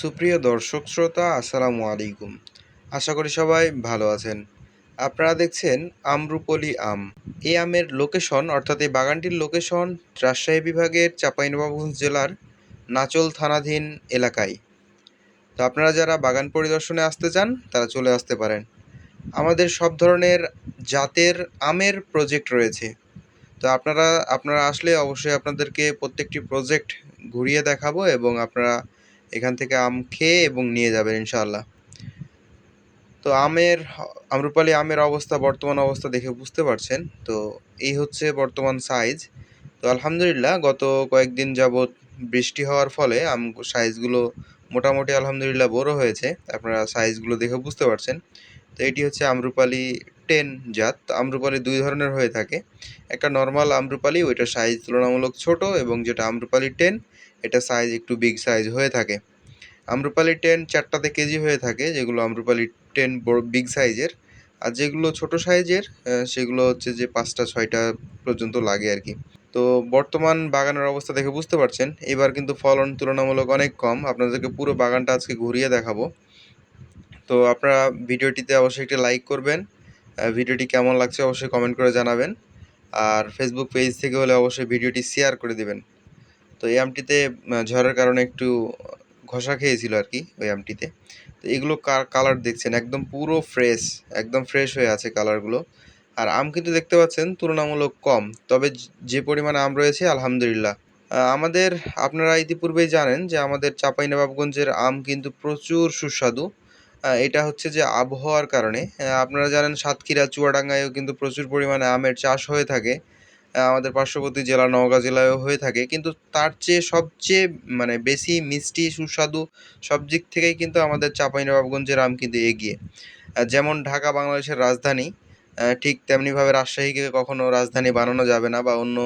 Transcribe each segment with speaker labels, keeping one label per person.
Speaker 1: সুপ্রিয় দর্শক শ্রোতা, আসসালামু আলাইকুম। আশা করি সবাই ভালো আছেন। আপনারা দেখছেন আমরুপলি আম। এই আমের লোকেশন অর্থাৎ এই বাগানটির লোকেশন রাজশাহী বিভাগের চাঁপাইনবাবগঞ্জ জেলার নাচল থানাধীন এলাকায়। তো আপনারা যারা বাগান পরিদর্শনে আসতে চান, তারা চলে আসতে পারেন। আমাদের সব ধরনের জাতের আমের প্রজেক্ট রয়েছে। তো আপনারা আপনারা আসলে অবশ্যই আপনাদেরকে প্রত্যেকটি প্রজেক্ট ঘুরিয়ে দেখাবো এবং আপনারা এখান থেকে আম খেয়ে এবং নিয়ে যাবেন ইনশাআল্লাহ। তো আমের আমরুপালি আমের অবস্থা, বর্তমান অবস্থা দেখে বুঝতে পারছেন। তো এই হচ্ছে বর্তমান সাইজ তো আলহামদুলিল্লাহ, গত কয়েকদিন যাবৎ বৃষ্টি হওয়ার ফলে আম সাইজগুলো মোটামুটি আলহামদুলিল্লাহ বড় হয়েছে। আপনারা সাইজগুলো দেখে বুঝতে পারছেন। তো এটি হচ্ছে আমরুপালি টেন জাত। আমরুপালি দুই ধরনের হয়ে থাকে। একটা নর্মাল আমরুপালি, ওইটার সাইজ তুলনামূলক ছোট এবং যেটা আমরুপালি টেন এটা সাইজ একটু বিগ সাইজ হয়ে থাকে। আম্রপালি টেন চারটাতে কেজি হয়ে থাকে, যেগুলো আমরুপালি টেন বিগ সাইজের আর যেগুলো ছোট সাইজের সেগুলো হচ্ছে যে পাঁচটা, ছয়টা পর্যন্ত লাগে আর কি। তো বর্তমান বাগানের অবস্থা দেখে বুঝতে পারছেন। এবার কিন্তু ফলন তুলনামূলক অনেক কম। আপনাদেরকে পুরো বাগানটা আজকে ঘুরিয়ে দেখাবো। তো আপনারা ভিডিওটিতে অবশ্যই একটি লাইক করবেন। ভিডিওটি কেমন লাগছে অবশ্যই কমেন্ট করে জানাবেন। আর ফেসবুক পেজ থেকে হলে অবশ্যই ভিডিওটি শেয়ার করে দিবেন। তো এই আমটিতে ঝড়ের কারণে একটু ঘষা খেয়েছিল আর কি ওই আমটিতে। তো এগুলো কালার দেখছেন, একদম পুরো ফ্রেশ একদম ফ্রেশ হয়ে আছে কালারগুলো আর আম কিন্তু দেখতে পাচ্ছেন, তুলনামূলক কম। তবে যে পরিমাণে আম রয়েছে, আলহামদুলিল্লাহ। আমাদের, আপনারা ইতিপূর্বেই জানেন যে আমাদের চাঁপাইনবাবগঞ্জের আম কিন্তু প্রচুর সুস্বাদু। এটা হচ্ছে যে আবহাওয়ার কারণে। আপনারা জানেন সাতক্ষীরা, চুয়াডাঙ্গায়ও কিন্তু প্রচুর পরিমাণে আমের চাষ হয়ে থাকে। আমাদের পার্শ্ববর্তী জেলা নওগাঁ জেলায়ও হয়ে থাকে। কিন্তু তার চেয়ে সবচেয়ে মানে বেশি মিষ্টি, সুস্বাদু সব দিক থেকেই কিন্তু আমাদের চাঁপাইনবাবগঞ্জের আম কিন্তু এগিয়ে। যেমন ঢাকা বাংলাদেশের রাজধানী ঠিক তেমনিভাবে রাজশাহীকে কখনো রাজধানী বানানো যাবে না বা অন্য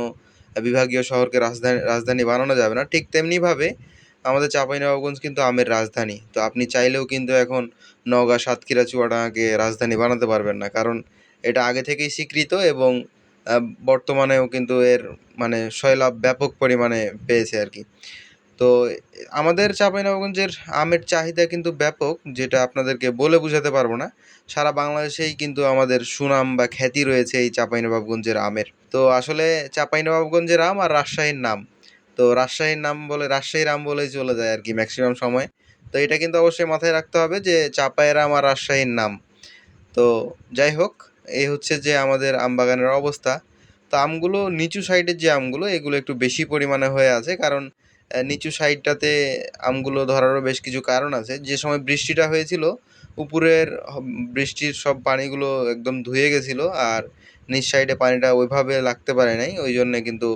Speaker 1: বিভাগীয় শহরকে রাজধানী রাজধানী বানানো যাবে না। ঠিক তেমনিভাবে আমাদের চাঁপাইনবাবগঞ্জ কিন্তু আমের রাজধানী। তো আপনি চাইলেও কিন্তু এখন নওগাঁ, সাতক্ষীরা, চুয়াডাঙ্গাকে রাজধানী বানাতে পারবেন না। কারণ এটা আগে থেকেই স্বীকৃত এবং বর্তমানেও কিন্তু এর মানে সয়লাভ ব্যাপক পরিমাণে পেয়েছে আর কি। তো আমাদের চাঁপাইনবাবগঞ্জের আমের চাহিদা কিন্তু ব্যাপক, যেটা আপনাদেরকে বলে বোঝাতে পারব না। সারা বাংলাদেশেই কিন্তু আমাদের সুনাম বা খ্যাতি রয়েছে এই চাঁপাইনবাবগঞ্জের আমের। তো আসলে চাঁপাইনবাবগঞ্জের আম আর রাজশাহীর নাম, তো রাজশাহীর নাম বলে, রাজশাহীর আম বলেই চলে যায় আর কি ম্যাক্সিমাম সময়। তো এটা কিন্তু অবশ্যই মাথায় রাখতে হবে যে চাঁপাইয়ের আম আর রাজশাহীর নাম। তো যাই হোক এই হচ্ছে যে আমাদের আম বাগানের অবস্থা। তো আমগুলো নিচু সাইডের যে আমগুলো, এগুলো একটু বেশি পরিমাণে হয়ে আছে। কারণ নিচু সাইডটাতে আমগুলো ধরারও বেশ কিছু কারণ আছে। যে সময় বৃষ্টিটা হয়েছিল, উপরের বৃষ্টির সব পানিগুলো একদম ধুয়ে গেছিল আর নিচ সাইডে পানিটা ওইভাবে লাগতে পারে নাই। ওই জন্যে কিন্তু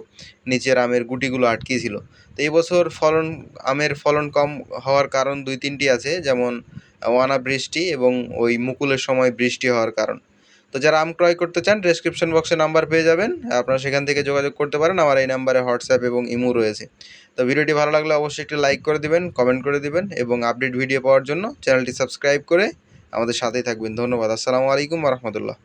Speaker 1: নিচের আমের গুটিগুলো আটকিয়েছিল। তো এই বছর ফলন, আমের ফলন কম হওয়ার কারণ দুই তিনটি আছে। যেমন অনাবৃষ্টি এবং ওই মুকুলের সময় বৃষ্টি হওয়ার কারণ। তো যারা আম ক্রয় করতে চান ডেসক্রিপশন বক্সে নাম্বার পেয়ে যাবেন। আপনারা সেখান থেকে যোগাযোগ করতে পারেন। আমার এই নাম্বারে হোয়াটসঅ্যাপ এবং ইমো রয়েছে। তো ভিডিওটি ভালো লাগলে অবশ্যই একটি লাইক করে দিবেন কমেন্ট করে দিবেন এবং আপডেট ভিডিও পাওয়ার জন্য চ্যানেলটি সাবস্ক্রাইব করে আমাদের সাথেই থাকবেন। ধন্যবাদ। আসসালামু আলাইকুম রহমতুল্লাহ।